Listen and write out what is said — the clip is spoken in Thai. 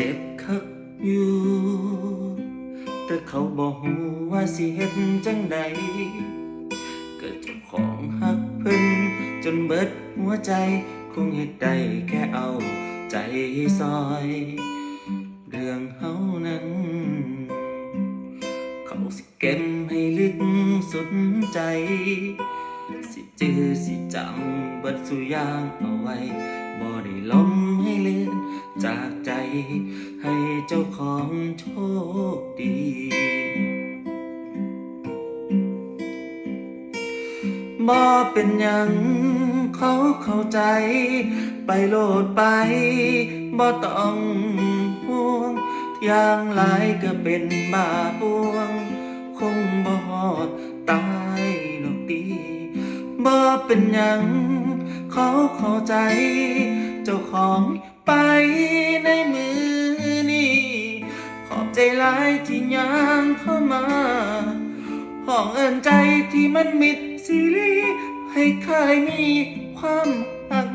เจ็บคักอยู่ แต่เขาบอกว่าสิเฮ็ดจังใดเกิดเจ้าของหักเพิ่นจนเบิดหัวใจ คงเฮ็ดได้แค่เอาใจซอย เรื่องเฮานั้น เขาสิเก็บให้ลึกสุดใจ สิจื้อสิจำเบิดสุอยางเอาไว้บ่ได้ล้มให้เลือน จากใจ ให้เจ้าของโชคดี บ่เป็นยังเขาเข้าใจ ไปโลดไป บ่ต้องห่วง อย่างหลายก็เป็นบาปวง คงบ่ฮอดตายดอกดีบ่เป็นยัง เขาเข้าใจ เจ้าของ ไปในมือนี้ขอบใจหลายที่ยังเข้ามาห้องเอินใจที่มันมิดซีรีให้เคยมีความหัง